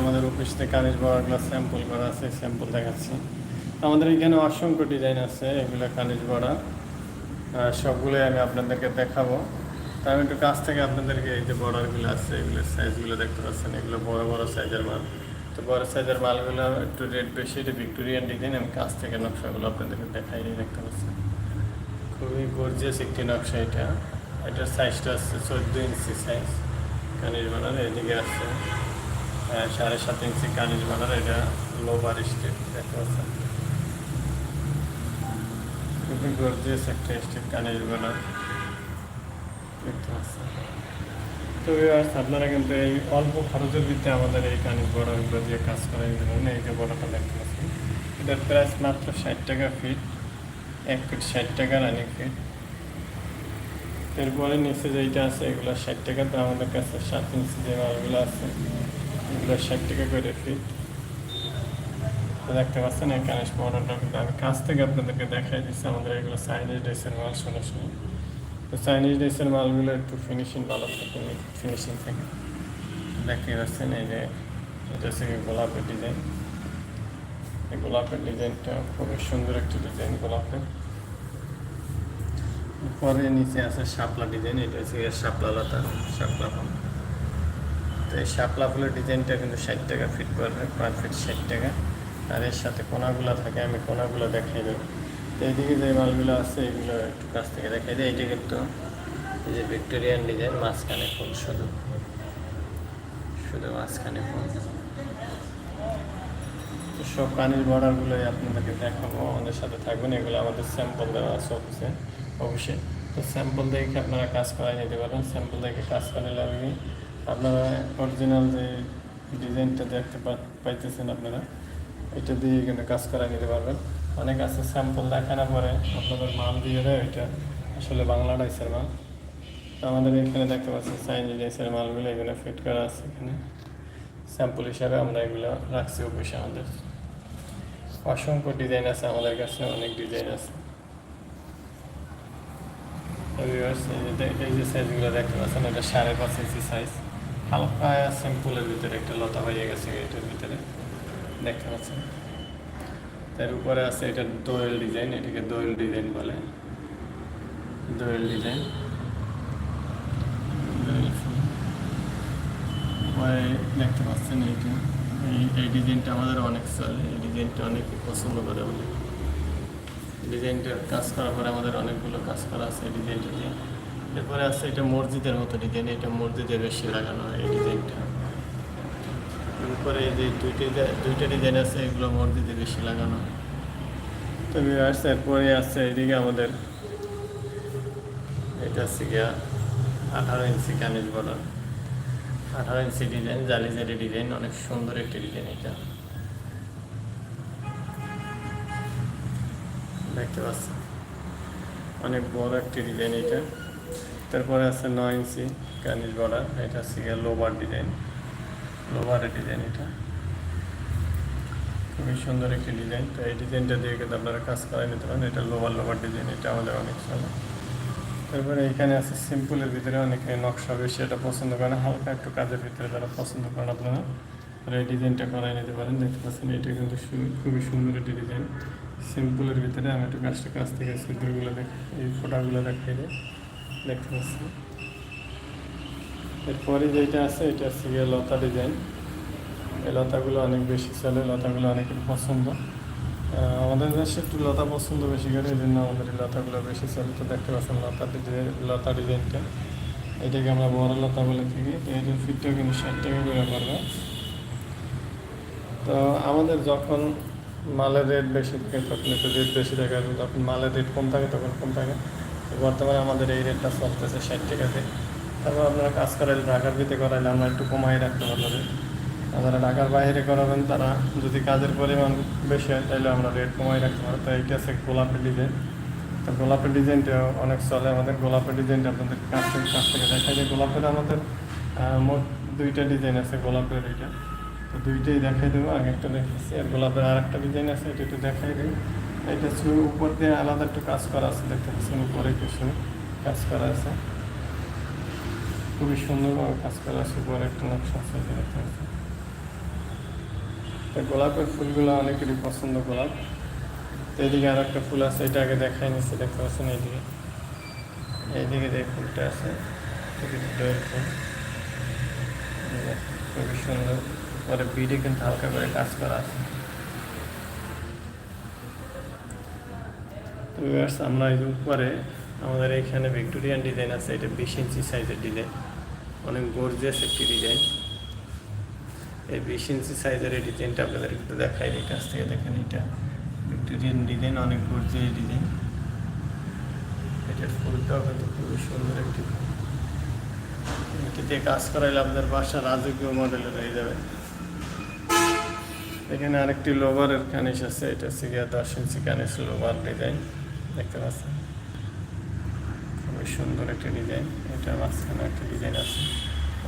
আমাদের অফিস থেকে কানিজ বড়াগুলো স্যাম্পল করা আছে স্যাম্পল দেখাচ্ছি। আমাদের এখানে অসংখ্য ডিজাইন আছে, এগুলো কানিজ বড়া সবগুলোই আমি আপনাদেরকে দেখাবো। তা আমি একটু কাছ থেকে আপনাদেরকে এই যে বর্ডারগুলো আছে, এগুলোর সাইজগুলো দেখতে পাচ্ছেন। এগুলো বড় বড় সাইজের মাল। তো বড় সাইজের মালগুলো একটু রেট বেশি এটা ভিক্টোরিয়ান ডিজাইন আমি কাছ থেকে নকশাগুলো আপনাদেরকে দেখাই দেখতে পাচ্ছেন। খুবই গর্জিয়াস একটি নকশা এটা। এটার সাইজটা আছে চোদ্দ ইঞ্চি সাইজ কানিজ বানার এদিকে আছে সাড়ে সাত ইঞ্চি কানিজ বানার, এটা লোবার স্টেপ দেখতে পাচ্ছেন? খুবই গর্জিয়াস একটা স্টেপ কানিজ বানার, দেখতে পাচ্ছেন? তো আপনারা কিন্তু এই অল্প খরচের ভিত্তিতে আমাদের এই কানিজ বড়াগুলো দিয়ে কাজ করা যেমন এই যে বড়াটা দেখতে পাচ্ছেন, এটার প্রাইস মাত্র ষাট টাকা ফিট এক ফিট ষাট টাকা রানিং ফিট এরপরে নিচে যেইটা আছে, এগুলো ষাট টাকা, তো আমাদের কাছে সাত ইঞ্চি যে মালগুলো আছে এগুলো ষাট টাকা করে ফিট দেখতে পাচ্ছেন, এই কানেশ কিন্তু আমি কাছ থেকে আপনাদেরকে দেখাই দিচ্ছি, আমাদের এগুলো চাইনিজ ড্রেসের মাল শুনে তো চাইনিজ ড্রেসের মালগুলো একটু ফিনিশিং ভালো থাকে ফিনিশিং থাকে। দেখতে পাচ্ছেন, এই যে এটা হচ্ছে গোলাপের ডিজাইন এই গোলাপের ডিজাইনটা খুবই সুন্দর একটি ডিজাইন গোলাপের। পরে নিচে আছে শাপলা ডিজাইন এটা হচ্ছে শাপলা লতা, শাপলা ফুল তো এই শাপলা ফুলের ডিজাইনটা কিন্তু ষাট টাকা ফিট পড়বে পার ফিট ষাট টাকা। আর এর সাথে কোনাগুলো থাকে, আমি কোনাগুলো দেখাই দেবো। তো এইদিকে যে মালগুলো আছে, এগুলো একটু কাছ থেকে দেখাই দিই। এইটা কিন্তু এই যে ভিক্টোরিয়ান ডিজাইন, মাঝখানে ফুল শুধু। শুধু মাঝখানে ফুল। সব কানের বর্ডারগুলোই আপনাদেরকে দেখাবো। আমাদের সাথে থাকবেন, এগুলো আমাদের স্যাম্পল দেওয়া আছে অফিসে। অবশ্যই তো স্যাম্পল দেখে আপনারা কাজ করাই নিতে পারেন। স্যাম্পল দেখে কাজ করালে আমি আপনারা অরিজিনাল যে ডিজাইনটা দেখতে পাইতেছেন আপনারা, এটা দিয়ে কিন্তু কাজ করা নিতে পারবেন। অনেক আছে স্যাম্পল দেখানোর পরে আপনাদের মাল দিয়ে দেয়, এটা আসলে বাংলা ডাইসের মাল। তো আমাদের এখানে দেখতে পাচ্ছেন চাইনিজ ডাইসের মালগুলো এখানে ফিট করা আছে এখানে। স্যাম্পল হিসাবে আমরা এগুলো রাখছি অফিসে আমাদের। অসংখ্য ডিজাইন আছে আমাদের কাছে, অনেক ডিজাইন আছে। এই যে সাইজগুলো দেখতে পাচ্ছেন, এটা সাড়ে পাঁচ ইঞ্চি সাইজ হালকা সিম্পলের ভিতরে একটা লতা হয়ে গেছে, এটার ভিতরে। দেখতে পাচ্ছেন? তার উপরে আছে এটা দোয়েল ডিজাইন, এটাকে দোয়েল ডিজাইন বলে। দোয়েল ডিজাইন। দেখতে পাচ্ছেন এইটা এই ডিজাইনটা আমাদের অনেক চলে। এই ডিজাইনটা অনেক পছন্দ করে আমাদের ডিজাইনটার কাজ করার পরে আমাদের অনেকগুলো কাজ করা আছে ডিজাইনটা দিয়ে এরপরে আছে এটা মসজিদের মতো ডিজাইন এটা মসজিদে বেশি লাগানো হয় এই ডিজাইনটা এই যে দুইটা দুইটা ডিজাইন আছে এগুলো মসজিদে বেশি লাগানো তো viewers, এরপরে আছে এদিকে আমাদের এটা হচ্ছে গিয়া আঠারো ইঞ্চি কামিজ বর্ডার আঠারো ইঞ্চি ডিজাইন জালি জালি ডিজাইন অনেক সুন্দর একটি ডিজাইন এটা। দেখতে পাচ্ছেন? অনেক বড় একটি ডিজাইন এটা। তারপরে আছে নয় ইঞ্চি কানিজ বর্ডার, এটা হচ্ছে লোবার ডিজাইন, লোবারের ডিজাইন এটা। খুবই সুন্দর একটি ডিজাইন। তো এই ডিজাইনটা দিয়ে কিন্তু আপনারা কাজ করাই নিতে পারেন। এটা লোবার লোবার ডিজাইন, এটা আমাদের অনেক চলে তারপরে এখানে আছে সিম্পলের ভিতরে অনেকে নকশা বেশি এটা পছন্দ করেন হালকা একটু কাজের ভিতরে যারা পছন্দ করেন আপনারা, তারা এই ডিজাইনটা করাই নিতে পারেন। দেখতে পাচ্ছেন এটা কিন্তু খুবই সুন্দর একটি ডিজাইন। সিম্পলের ভিতরে আমি একটু কাজটা কাছ থেকে দেখ, এই ফোটাগুলো দেখাই দিই। দেখতে পাচ্ছেন এরপরে যেটা আছে, এটা হচ্ছে গিয়ে লতা ডিজাইন এই লতাগুলো অনেক বেশি চলে, লতাগুলো অনেকের পছন্দ। আমাদের দেশে একটু লতা পছন্দ বেশি করে এই জন্য আমাদের এই লতাগুলো বেশি চলে। তো দেখতে পাচ্ছেন লতা ডিজাইন লতা ডিজাইনটা এটাকে আমরা বড় লতা বলে থাকি। এটার ফিটটাও কিন্তু ষাট টাকা করে পড়বে। তো আমাদের যখন মালের রেট বেশি থাকে, তখন একটু রেট বেশি থাকে যখন মালের রেট কম থাকে, তখন কম থাকে। বর্তমানে আমাদের এই রেটটা চলতেছে ষাট টাকাতে তারপর আপনারা কাজ করাইলে ঢাকার ভিতরে করাইলে আমরা একটু কমাই রাখতে পারব আর যারা ঢাকার বাইরে করাবেন, তারা যদি কাজের পরিমাণ বেশি হয় তাহলে আমরা রেট কমাই রাখতে পারব। তো এইটা আছে গোলাপের ডিজাইন তো গোলাপের ডিজাইনটা অনেক চলে। আমাদের গোলাপের ডিজাইনটা আপনাদের কাছ থেকে কাছ থেকে দেখাই যায় গোলাপের আমাদের মোট দুইটা ডিজাইন আছে গোলাপের এটা তো দুইটাই দেখাই দেবো। আগে একটা দেখাচ্ছি। আর গোলাপের আর একটা ডিজাইন আছে এটা একটু দেখাই দেবো এটা শুধু উপর দিয়ে আলাদা একটু কাজ করা আছে দেখতে পাচ্ছেন উপরে কিছু কাজ করা আছে। খুবই সুন্দরভাবে কাজ করা আছে, উপরে একটা নকশা আছে দেখতে পাচ্ছেন। তো গোলাপের ফুলগুলো অনেকেরই পছন্দ গোলাপ। এদিকে আর একটা ফুল আছে, এটা আগে দেখাই নিচ্ছে দেখতে পাচ্ছেন এইদিকে। এইদিকে যে ফুলটা আছে খুবই সুন্দর পরে বিডে কিন্তু হালকা করে কাজ করা আছে। Viewers, আমরা এই উপরে আমাদের এখানে ভিক্টোরিয়ান ডিজাইন আছে এটা বিশ ইঞ্চি সাইজের ডিজাইন অনেক গর্জিয়াস একটি ডিজাইন এই বিশ ইঞ্চি সাইজের এই ডিজাইনটা আপনাদের একটু দেখাই এই কাছ থেকে দেখেন এটা। ভিক্টোরিয়ান ডিজাইন অনেক গর্জিয়াস ডিজাইন এটার ফুলটাও কিন্তু খুবই সুন্দর একটি ফুল। এটি দিয়ে কাজ করাইলে আপনাদের বাসা রাজকীয় মডেলের হয়ে যাবে। এখানে আরেকটি লোভারের কানিস আছে এটা হচ্ছে দশ ইঞ্চি কানিস লোভার ডিজাইন দেখতে পাচ্ছেন। খুবই সুন্দর একটা ডিজাইন এটা মাঝখানে একটা ডিজাইন আছে।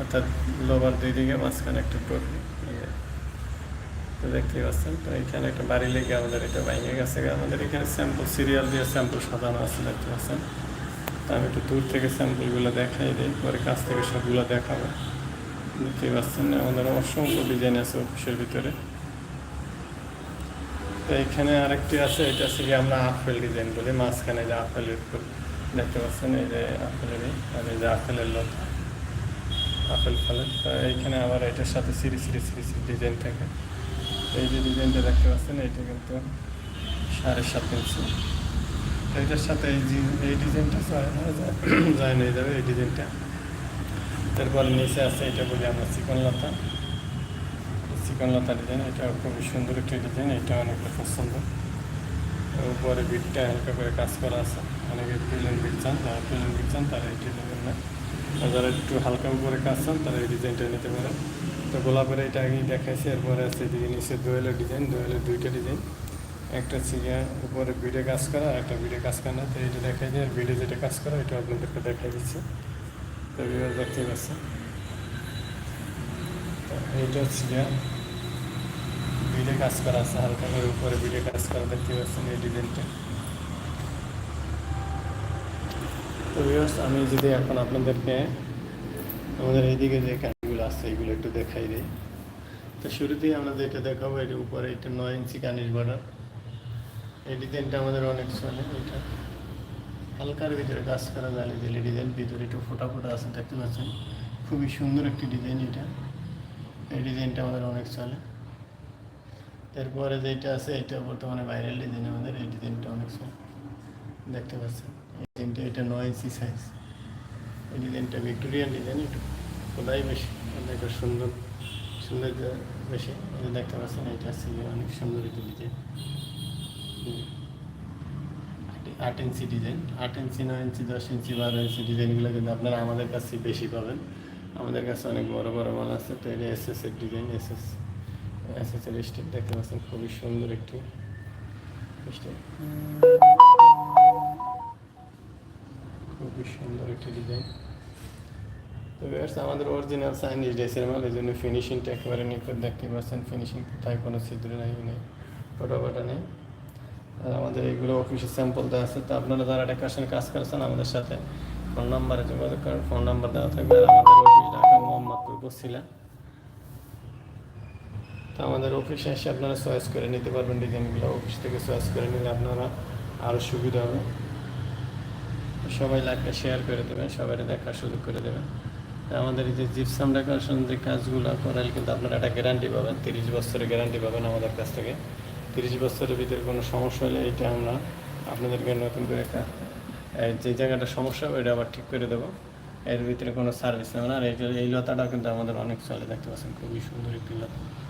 অর্থাৎ লোভার দুই দিকে, মাঝখানে একটা টপি দেখতেই পাচ্ছেন। তো এখানে একটা বাড়ি লেগে আমাদের এটা ভেঙে গেছে। আমাদের এখানে স্যাম্পল সিরিয়াল দিয়ে স্যাম্পল সাজানো আছে, দেখতে পাচ্ছেন। তো আমি একটু দূর থেকে স্যাম্পলগুলো দেখাই দিই, পরে কাছ থেকে সবগুলো দেখাবো। দেখতেই পাচ্ছেন। আমাদের অসংখ্য ডিজাইন আছে অফিসের ভিতরে। তো এখানে আরেকটি আছে, এটা হচ্ছে কি আমরা আপেল ডিজাইন বলি মাঝখানে যে আপেলের ফুল দেখতে পাচ্ছেন, এই যে আপেলের আর এই যে আপেলের লতা, আপেল ফলের। তো এইখানে আবার এটার সাথে সিরি সিরি সিরি সিরি ডিজাইন থাকে। এই যে ডিজাইনটা দেখতে পাচ্ছেন এটা কিন্তু সাড়ে সাত ইঞ্চি তো এটার সাথে এই এই ডিজাইনটা যায়- যায় নিয়ে যাবে এই ডিজাইনটা তারপর নিচে আছে, এটা বলি আমরা চিকন লতা। চিকন লতা ডিজাইন এটা খুবই সুন্দর একটি ডিজাইন, এটা অনেকটা পছন্দ। উপরে বিটটা হালকা করে কাজ করা আছে। অনেকে প্লেন বিট চান, যারা প্লেন বিট চান, তারা এটি নেবেন না যারা একটু হালকা উপরে কাজ চান, তারা এই ডিজাইনটা নিতে পারেন তো গোলাপের এটা আগেই দেখাইছি, এরপরে আছে নিচে দোয়েলের ডিজাইন, দোয়েলের দুইটা ডিজাইন। একটা হচ্ছে উপরে বিডে কাজ করা, আর একটা বিডে কাজ করা। না তো এইটা দেখাই যায় বিডে যেটা কাজ করা, এটা আপনাদেরকে দেখাই দিচ্ছি। তো বিভাগ দেখতে পাচ্ছেন। তো এইটা হচ্ছে বিডে কাজ করা আছে হালকা করে উপরে বিডে কাজ করা দেখতে পাচ্ছেন এই ডিজাইনটা তো viewers, আমি যদি এখন আপনাদেরকে আমাদের এইদিকে যে কানিগুলো আছে এগুলো একটু দেখাই দিই। তো শুরুতেই আমরা যেটা দেখাবো এটা উপরে এটা নয় ইঞ্চি কানির বর্ডার এই ডিজাইনটা আমাদের অনেক চলে এটা। হালকার ভিতরে কাজ করা জালি জালি ডিজাইন ভিতরে একটু ফোটা ফোটা আছে দেখতে পাচ্ছেন। খুবই সুন্দর একটি ডিজাইন এটা। এই ডিজাইনটা আমাদের অনেক চলে। এরপরে যেটা আছে, এটা বর্তমানে ভাইরাল ডিজাইন আমাদের এই ডিজাইনটা অনেক চলে দেখতে পাচ্ছেন। এই ডিজাইনটা এটা নয় ইঞ্চি সাইজ এই ডিজাইনটা ভিক্টোরিয়ান ডিজাইন একটু খোদাই বেশি। অনেক সুন্দর সুন্দর বেশি। দেখতে পাচ্ছেন, এটা আছে অনেক সুন্দর একটি ডিজাইন আট ইঞ্চি ডিজাইন আট ইঞ্চি নয় ইঞ্চি দশ ইঞ্চি বারো ইঞ্চি ডিজাইনগুলো কিন্তু আপনারা আমাদের কাছে বেশি পাবেন। আমাদের কাছে অনেক বড় বড় মাল আছে, তো এটা এস এস এর design S S S step দেখতে পাচ্ছেন খুবই সুন্দর একটি স্টেপ খুবই সুন্দর একটি ডিজাইন। তো viewers, আমাদের অরিজিনাল চাইনিজ ড্রেসের মাল এই জন্য ফিনিশিংটা একেবারে নিখুঁত দেখতে পাচ্ছেন। ফিনিশিং কোথায় কোনো ছিদ্র নাই নেই ফটো ফটো নেই। আর আমাদের এইগুলো অফিসের স্যাম্পল দেওয়া আছে। তো আপনারা যারা ডেকোরেশন কাজ করেছেন আমাদের সাথে ফোন নাম্বারে যোগাযোগ করেন। ফোন নাম্বার দেওয়া থাকবে। আর আমাদের অফিস ঢাকা মোহাম্মদপুর বসছিলা তো আমাদের অফিসে এসে আপনারা চয়েস করে নিতে পারবেন ডিজাইনগুলো অফিস থেকে চয়েস করে নিলে আপনারা আরও সুবিধা হবে। সবাই লাইকটা শেয়ার করে দেবেন সবাই দেখার সুযোগ করে দেবেন। আমাদের এই যে জিপসাম ডেকোরেশন যে কাজগুলো করালে কিন্তু আপনারা একটা গ্যারান্টি পাবেন, তিরিশ বছরের গ্যারান্টি পাবেন আমাদের কাছ থেকে। তিরিশ বছরের ভিতরে কোনো সমস্যা হলে এটা আমরা আপনাদেরকে নতুন করে একটা যে জায়গাটা সমস্যা হবে, এটা আবার ঠিক করে দেবো। এর ভিতরে কোনো সার্ভিস নেবে না। আর এই যে- এই লতাটা কিন্তু আমাদের অনেক চলে, দেখতে পাচ্ছেন, খুবই সুন্দর একটি লতা।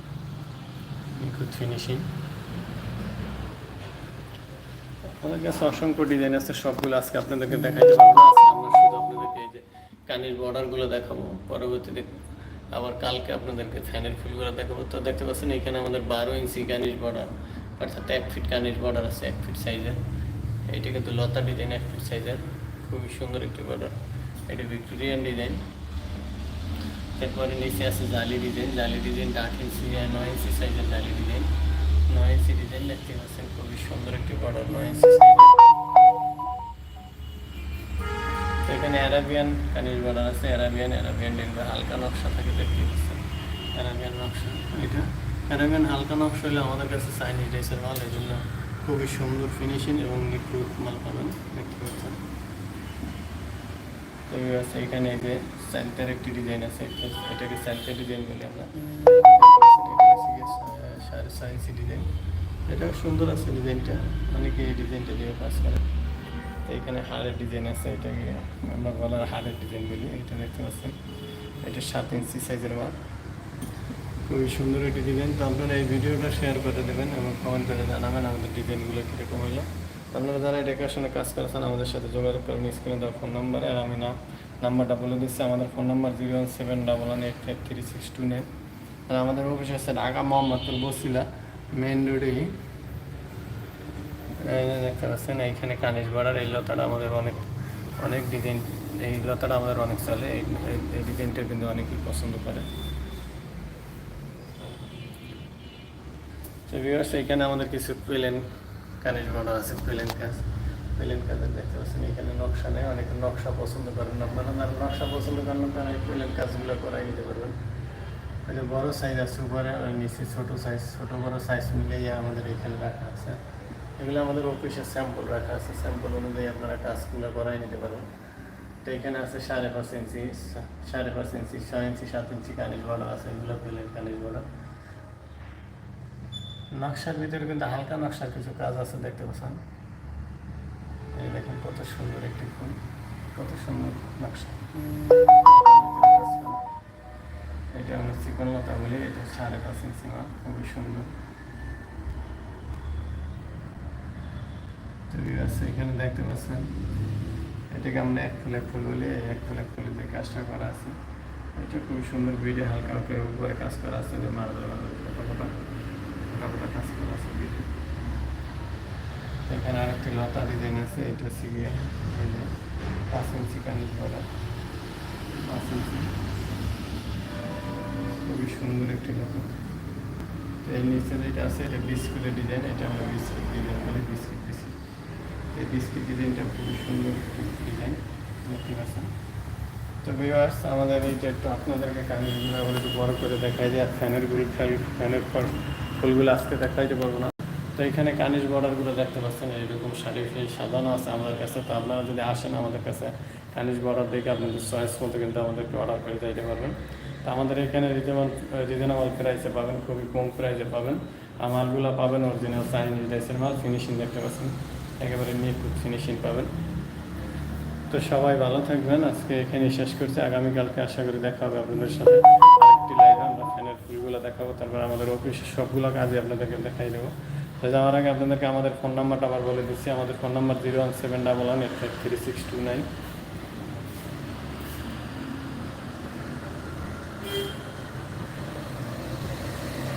নিখুঁত ফিনিশিং আমাদের কাছে অসংখ্য ডিজাইন আছে, সবগুলো আজকে আপনাদেরকে দেখাইতে পারব আজকে আমরা শুধু আপনাদেরকে এই যে কানের বর্ডারগুলো দেখাবো, পরবর্তীতে আবার কালকে আপনাদেরকে ফ্যানের ফুলগুলো দেখাবো। তো দেখতে পাচ্ছেন, এখানে আমাদের বারো ইঞ্চি কানির বর্ডার অর্থাৎ এক ফিট কানির বর্ডার আছে, এক ফিট সাইজের এইটা কিন্তু লতা ডিজাইন এক ফিট সাইজের খুবই সুন্দর একটি বর্ডার এটা ভিক্টোরিয়ান ডিজাইন এরপরে নিচে আছে জালি ডিজাইন জালি ডিজাইনটা আট ইঞ্চি নয় ইঞ্চি সাইজের জালি ডিজাইন নয় ইঞ্চি ডিজাইন দেখতে পাচ্ছেন খুবই সুন্দর একটি বর্ডার নয় ইঞ্চি এখানে অ্যারাবিয়ান কানির বর্ডার আছে অ্যারাবিয়ান অ্যারাবিয়ান ডিজাইন হালকা নকশা থাকে দেখতে পাচ্ছেন। অ্যারাবিয়ান নকশা। এটা প্যারাগন হালকা নকশা হলে আমাদের কাছে চাইনিজ ড্রেসের মাল এই জন্য খুবই সুন্দর ফিনিশিং এবং নিখুঁত মাল পাবেন দেখতে পাচ্ছেন। তো এই যে স্যান্টার একটি ডিজাইন আছে, এটাকে স্যান্টার ডিজাইন বলি আমরা। সাড়ে সাইন্সি ডিজাইন এটা সুন্দর আছে ডিজাইনটা অনেকে এই ডিজাইনটা দিয়ে কাজ করে। এখানে হাড়ের ডিজাইন আছে, এটাকে আমরা গলার হাড়ের ডিজাইন বলি, এটা দেখতে পাচ্ছেন। এটা সাত ইঞ্চি সাইজের মাল খুবই সুন্দর একটি ডিজাইন তো আপনারা এই ভিডিওটা শেয়ার করে দেবেন এবং কমেন্ট করে জানাবেন আমাদের ডিজাইনগুলো কীরকম হলো। আপনারা যারা ডেকোরেশনে কাজ করেছেন, আমাদের সাথে যোগাযোগ করবেন স্ক্রিনে দেওয়া ফোন নাম্বারে আর আমি না নাম্বারটা বলে দিচ্ছি। আমাদের phone number zero one seven double one eight five three six two nine. আর আমাদের অফিস আছে ঢাকা মোহাম্মদপুর বসিলা মেন রোডেই দেখতে পাচ্ছেন, এইখানে কানিশ বাড়ার এই লতাটা আমাদের অনেক অনেক ডিজাইন এই লতাটা আমাদের অনেক চলে। এই ডিজাইনটা কিন্তু অনেকেই পছন্দ করে। এইখানে আমাদের কিছু প্লেন। কানিশ বর্ডার আছে প্লেন কাজ প্লেন কাজের দেখতে পাচ্ছেন, এখানে নকশা নেই, অনেকে নকশা পছন্দ করেন আপনারা যারা নকশা পছন্দ করেন তারা এই কাজগুলো করাই নিতে পারবেন। এই যে বড় সাইজ আছে, উপরে নিচে ছোট সাইজ ছোট বড় সাইজ মিলিয়ে আমাদের এখানে রাখা আছে। এগুলো আমাদের অফিসে স্যাম্পল রাখা আছে। স্যাম্পল অনুযায়ী আপনারা কাজগুলো করাই নিতে পারবেন। তো এখানে আছে সাড়ে পাঁচ ইঞ্চি, সাড়ে পাঁচ ইঞ্চি, ছয় ইঞ্চি, সাত ইঞ্চি কানিজ বড় আছে। এগুলো প্লেন কানিজ বড় নকশার ভিতরে কিন্তু হালকা নকশার কিছু কাজ আছে, দেখতে পাচ্ছেন। এই দেখেন কত সুন্দর একটি ফুল, কত সুন্দর নকশা। এটা আমরা চিকন লতা বলি, এটা সাড়ে পাঁচ ইঞ্চি মাল খুবই সুন্দর। আছে এখানে দেখতে পাচ্ছেন, এটাকে আমরা এক ফুল এক ফুল বলি, এক ফুল এক যে কাজটা করা আছে, এটা খুবই সুন্দর ভিডিও, হালকা হালকা উপরে কাজ করা আছে, যে মার্বেল ফটো কাপড়টা কাজ করা আছে ভিডিও এখানে আরেকটি লতা ডিজাইন আছে, এটা হচ্ছে গিয়ে পাঁচ ইঞ্চি কানিজ বলা। পাঁচ ইঞ্চি। খুবই সুন্দর একটি লতা। এই নিচে যেটা আছে, এটা বিস্কুটের ডিজাইন, এটা আমরা বিস্কুট ডিজাইন বলি, বিস্কুট বিস্কুট এই বিস্কুট ডিজাইনটা খুবই সুন্দর ডিজাইন, দেখতে তো ভিউয়ার্স আমাদের এইটা একটু আপনাদেরকে আবার একটু বড় করে দেখাই যায় আর ফ্যানেরগুলো ফ্যানের ফল, ফুলগুলো আজকে দেখাইতে পারব না। তো এখানে কানিজ বর্ডারগুলো দেখতে পাচ্ছেন এইরকম শাড়ি সাজানো আছে আমাদের কাছে। তো আপনারা যদি আসেন আমাদের কাছে কানিজ বর্ডার দেখে আপনাদের চয়েস মতো কিন্তু আমাদেরকে অর্ডার করে দিতে পারবেন। তো আমাদের এখানে রিজনেবল রিজনেবল প্রাইসে পাবেন, খুবই কম প্রাইসে পাবেন। আর মালগুলো পাবেন অরিজিনাল চাইনিজ ড্রেসের মাল ফিনিশিং দেখতে পাচ্ছেন, একেবারে নিখুঁত ফিনিশিং পাবেন। তো সবাই ভালো থাকবেন, আজকে এখানে শেষ করছি। আগামীকালকে আশা করি দেখা হবে আপনাদের সাথে। আরেকটি আমরা ফ্যানের ফুলগুলো দেখাবো, তারপর আমাদের অফিসের সবগুলো কাজে আপনাদেরকে দেখাই দেবো। তো যাওয়ার আগে আপনাদেরকে আমাদের ফোন নাম্বারটা আবার বলে দিচ্ছি। আমাদের phone number zero one seven double one eight five three six two nine.